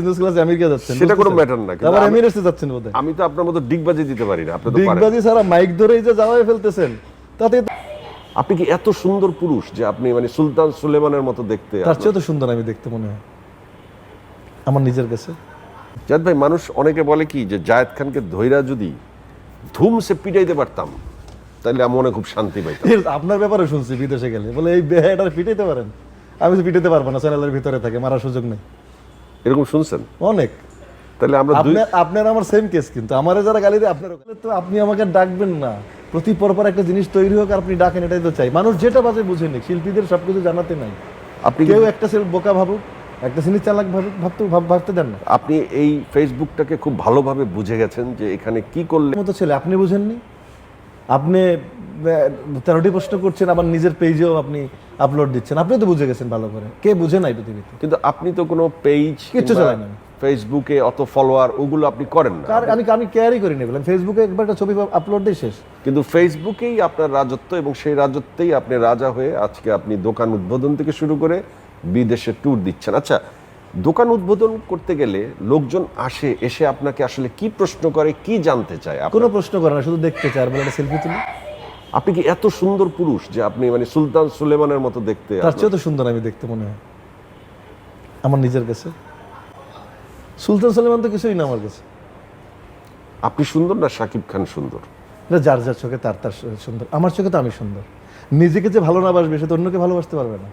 Business ক্লাসে America যাচ্ছেন সেটা কোনো বুঝতেছেন? না, কিন্তু আবার যাচ্ছেন বোধহয়। আমি তো আপনার মতো ডিগবাজি দিতে পারি না আপনি তো পারেন। ডিগবাজি ছাড়া মাইক ধরেই যে যাওয়াই ফেলতেছেন তাতে আপনি কি এত সুন্দর পুরুষ যে আপনি মানে সুলতান সুলেমানের মতো দেখতে তার চেয়ে তো সুন্দর আমি দেখতে মনে হয়। আমার নিজের কাছে। জাদ ভাই মানুষ অনেকে বলে কি যে জায়েদ খানকে ধৈরা যদি ধুমসে পিটাইতে পারতাম তাহলে আমি মনে খুব শান্তি পাইতাম। এর আপনার ব্যাপারে শুনছি বিদেশে গেলে। বলে এই বেহাটার পিটাইতে পারেন? আমি তো পিটাইতে পারব না চ্যানেলের ভিতরে থাকে মারার সুযোগ নেই। এরকম শুনছেন? অনেক। তাহলে আমরা আপনার আমার সেম কেস কিন্তু। আমার যারা গালি দেয় আপনার তো আপনি আমাকে ডাকবেন না। প্রতি পরপর একটা জিনিস তৈরি হোক আপনি ডাকেন এটাই তো চাই। মানুষ যেটা বাজে বুঝে নিক। শিল্পীদের সবকিছু জানাতে নাই। আপনি কেউ একটা সেল বোকা ভাবুক একটা জিনিস চালাক ভাবুক ভাবতে ভাব- ভাবতে দেন না। আপনি এই ফেসবুকটাকে খুব ভালোভাবে বুঝে গেছেন যে এখানে কি করলে মতো ছেলে আপনি বুঝেননি? আপনি তেরোটি প্রশ্ন করছেন আবার নিজের পেজেও আপনি আপলোড দিচ্ছেন। আপনি তো বুঝে গেছেন ভালো করে। কে বুঝে নাই পৃথিবীতে? কিন্তু আপনি তো কোনো পেজ কিচ্ছু চালাই না। ফেসবুকে অত ফলোয়ার ওগুলো আপনি করেন না। আমি আমি কেয়ারই করি না বললাম ফেসবুকে একবার একটা ছবি আপলোড দিয়ে শেষ। কিন্তু ফেসবুকেই আপনার রাজত্ব এবং সেই রাজত্বেই আপনি রাজা হয়ে আজকে আপনি দোকান উদ্বোধন থেকে শুরু করে বিদেশে ট্যুর দিচ্ছেন। আচ্ছা দোকান উদ্বোধন করতে গেলে লোকজন আসে এসে আপনাকে আসলে কি প্রশ্ন করে কি জানতে চায়? কোনো প্রশ্ন করে না শুধু দেখতে চায় আর বলে সেলফি তুলি। আপনি কি এত সুন্দর পুরুষ যে আপনি মানে সুলতান সুলেমানের মতো দেখতে তার চেয়ে তো সুন্দর আমি দেখতে মনে হয়। আমার নিজের কাছে। সুলতান সুলেমান তো কিছুই না আমার কাছে। আপনি সুন্দর না শাকিব খান সুন্দর? এটা যার যার চোখে তার তার সুন্দর। আমার চোখে তো আমি সুন্দর। নিজেকে যে ভালো না বাসবে সে তো অন্যকে ভালোবাসতে পারবে না।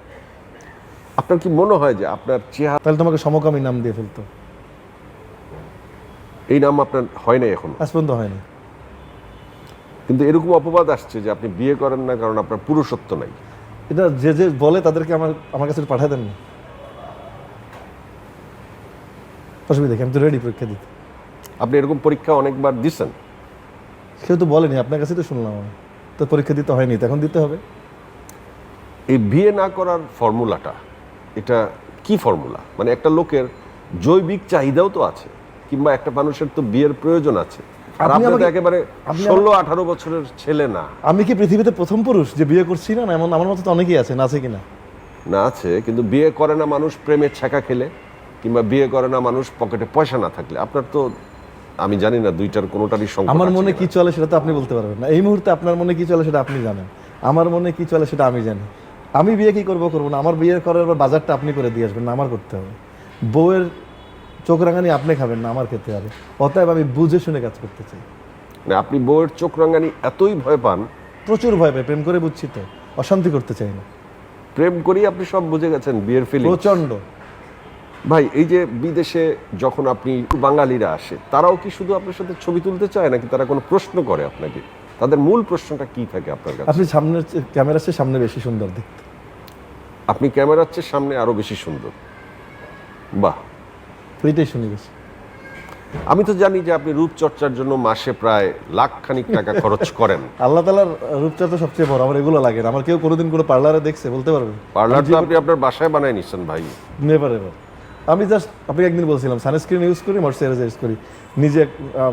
আপনার কি মনে হয় যে আপনার চেহারা তাহলে তোমাকে সমকামী নাম দিয়ে ফেলতো। এই নাম আপনার হয় না এখন? আজ পর্যন্ত হয়নি কিন্তু এরকম অপবাদ আসছে যে আপনি বিয়ে করেন না কারণ আপনার পুরুষত্ব নাই। এটা যে যে বলে তাদেরকে আমার আমার কাছে পাঠিয়ে দেন না অসুবিধা কি? আমি তো রেডি পরীক্ষা দিতে। আপনি এরকম পরীক্ষা অনেকবার দিচ্ছেন কেউ তো বলেনি আপনার কাছে তো শুনলাম আমি। তো পরীক্ষা দিতে হয়নি তো এখন দিতে হবে। এই বিয়ে না করার ফর্মুলাটা এটা কি ফর্মুলা মানে একটা লোকের জৈবিক চাহিদাও তো আছে কিংবা একটা মানুষের তো বিয়ের প্রয়োজন আছে। আর আপনি আপনি তো একেবারে ষোলো আঠারো বছরের ছেলে না। আমি কি পৃথিবীতে প্রথম পুরুষ যে বিয়ে করছি না? না এমন আমার মতো তো অনেকেই আছেন আছে কিনা? না আছে কিন্তু বিয়ে করে না মানুষ প্রেমের ছ্যাঁকা খেলে কিংবা বিয়ে করে না মানুষ পকেটে পয়সা না থাকলে। আপনার তো আমি জানি না দুইটার কোনোটারই সংকট আমার মনে কি চলে সেটা তো আপনি বলতে পারবেন না। এই মুহূর্তে আপনার মনে কি চলে সেটা আপনি জানেন। আমার মনে কি চলে সেটা আমি জানি। আমি বিয়ে কি করব করব না। আমার বিয়ে করার পর বাজারটা আপনি করে দিয়ে আসবেন না আমার করতে হবে। বউয়ের চোখ রাঙানি আপনি খাবেন না আমার খেতে হবে। অতএব আমি বুঝে শুনে কাজ করতে চাই। না, আপনি বউয়ের চোখ রাঙানি এতই ভয় পান। প্রচুর ভয় পাই প্রেম করে বুঝছি তো। অশান্তি করতে চাই না। প্রেম করেই আপনি সব বুঝে গেছেন বিয়ের ফিলিং প্রচণ্ড ভাই এই যে বিদেশে যখন আপনি বাঙালিরা আসে তারাও কি শুধু আপনার সাথে ছবি তুলতে চায় নাকি তারা কোনো প্রশ্ন করে আপনাকে? তাদের মূল প্রশ্নটা কি থাকে আপনার কাছে? আপনি সামনের ক্যামেরার চেয়ে সামনে বেশি সুন্দর দেখতে। আপনি ক্যামেরার চেয়ে সামনে আরও বেশি সুন্দর। বাহ। ওইটাই শুনে গেছি। আমি তো জানি যে আপনি রূপচর্চার জন্য মাসে প্রায় লাখ খানিক টাকা খরচ করেন। আল্লাহ তালার রূপচর্চা সবচেয়ে বড় আমার এগুলো লাগে না। আমার কেউ কোনোদিন কোনো পার্লারে দেখছে বলতে পারবে? পার্লার তো আপনি আপনার বাসায় বানায় নিচ্ছেন ভাই। নেভার এভার আমি জাস্ট আপনাকে একদিন বলছিলাম সানস্ক্রিন ইউজ করি ময়শ্চারাইজার ইউজ করি। নিজে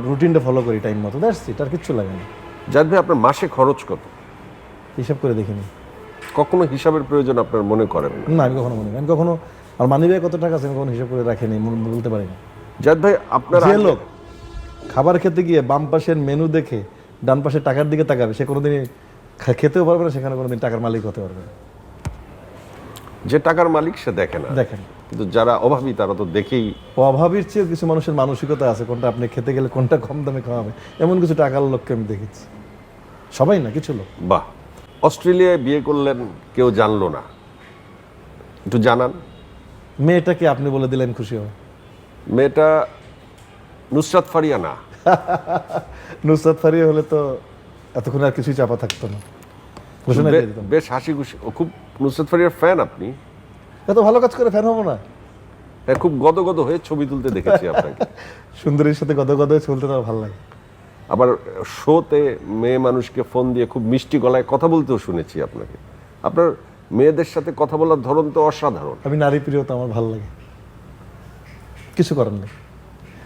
রুটিনটা ফলো করি টাইম মতো। দ্যাটস ইট আর কিচ্ছু লাগে না। ভাই আপনার মাসে খরচ কত? হিসাব করে দেখিনি কখনো হিসাবের প্রয়োজন আপনার মনে করেন না? আমি কখনো মনে করি আমি কখনো আর মানি ব্যাগ কত টাকা আছে আমি কখনো হিসাব করে রাখিনি মনে- বলতে পারি না। যার ভাই আপনার যে লোক খাবার খেতে গিয়ে বাম পাশের মেনু দেখে ডান পাশের টাকার দিকে তাকাবে সে কোনোদিনই খেতেও পারবে না সেখানে কোনোদিন টাকার মালিক হতে পারবে না। যে টাকার মালিক সে দেখে না। দেখেন কিন্তু যারা অভাবী তারা তো দেখেই অভাবীর চেয়ে কিছু মানুষের মানসিকতা আছে কোনটা আপনি খেতে গেলে কোনটা কম দামে খাওয়াবে এমন কিছু টাকার লোককে আমি দেখেছি। সবাই না কিছু লোক। বাহ। অস্ট্রেলিয়ায় বিয়ে করলেন কেউ জানলো না। একটু জানান। মেয়েটাকে আপনি বলে দিলেন খুশি হবে মেয়েটা নুসরাত ফারিয়া না। নুসরাত ফারিয়া হলে তো এতক্ষণ আর কিছুই চাপা থাকতো না। বেশ হাসি খুশি। ও খুব নুসরাত ফারিয়ার ফ্যান আপনি। এত ভালো কাজ করে ফ্যান হব না। হ্যাঁ খুব গদগদ হয়ে ছবি তুলতে দেখেছি আপনাকে। সুন্দরীর সাথে গদ গদ হয়ে চলতে তো ভালো লাগে। আবার শোতে মেয়ে মানুষকে ফোন দিয়ে খুব মিষ্টি গলায় কথা বলতেও শুনেছি আপনাকে। আপনার মেয়েদের সাথে কথা বলার ধরন তো অসাধারণ। আমি নারী প্রিয় তো আমার ভালো লাগে। কিছু করার নেই।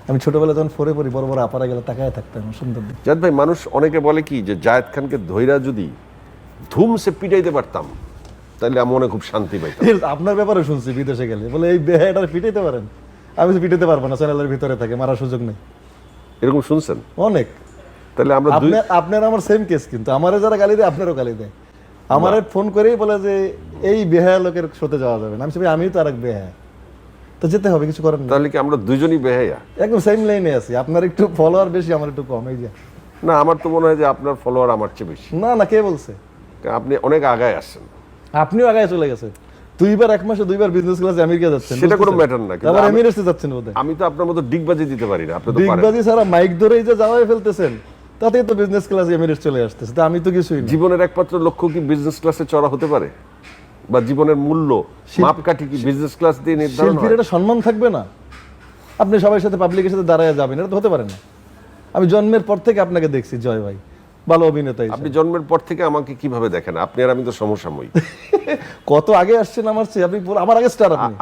আমি ছোটবেলায় যখন ফোরে পড়ি বড় বড় আপারা গেলে তাকায় থাকতাম সুন্দর জাদ ভাই মানুষ অনেকে বলে কি যে জায়েদ খানকে ধৈরা যদি ধুমসে পিটাইতে পারতাম তাহলে আমি মনে খুব শান্তি পাইতাম। আপনার ব্যাপারে শুনছি বিদেশে গেলে। বলে এই বেহাটার পিটাইতে পারেন। আমি তো পিটাতে পারব না চ্যানেলের ভিতরে থাকে মারার সুযোগ নেই। এরকম শুনছেন? অনেক। তাহলে আমরা আপনার আমার সেম কেস কিন্তু। আমারে যারা গালি দেয় আপনারও গালি দেয়। আমারে ফোন করেই বলে যে এই বেহায়া লোকের সাথে যাওয়া যাবে না। আমি ভাই, আমিও তো আর এক বেহায়া। তো যেতে হবে কিছু করার তাহলে কি আমরা দুইজনই বেহাইয়া একদম সেম লাইনে আছি। আপনার একটু ফলোয়ার বেশি আমার একটু কম এই যে। না আমার তো মনে হয় যে আপনার ফলোয়ার আমার চেয়ে বেশি। না না কে বলছে? আপনি অনেক আগায় আসছেন আপনিও আগায় চলে গেছেন দুইবার এক মাসে দুইবার বিজনেস ক্লাসে আমেরিকা যাচ্ছেন সেটা কোনো matter না, কিন্তু আমি- এমিরেটসে যাচ্ছেন বোধহয়। আমি তো আপনার মতো ডিগবাজি দিতে পারি না আপনি তো বিগবাজি ছাড়া মাইক ধরেই যে যাওয়াই ফেলতেছেন। তাতেই তো বিজনেস ক্লাসে এমিরেটস চলে আসতেছে তা আমি তো কিছুই না। জীবনের একমাত্র লক্ষ্য কি বিজনেস ক্লাসে চড়া হতে পারে? বা জীবনের মূল্য মাপকাঠি কি বিজনেস ক্লাস দিয়ে নির্ধারণ শিল্পীর হয়? একটা সম্মান থাকবে না। আপনি সবার সাথে পাবলিকের সাথে দাঁড়ায় যাবেন এটা তো হতে পারে না। আমি জন্মের পর থেকে আপনাকে দেখছি জয় ভাই। ভালো অভিনেতা আপনি জন্মের পর থেকে আমাকে কীভাবে দেখেন? আপনি আর আমি তো সমসাময়িক। কত আগে আসছেন আমার চেয়ে আপনি আমার আগে স্টার আপনি।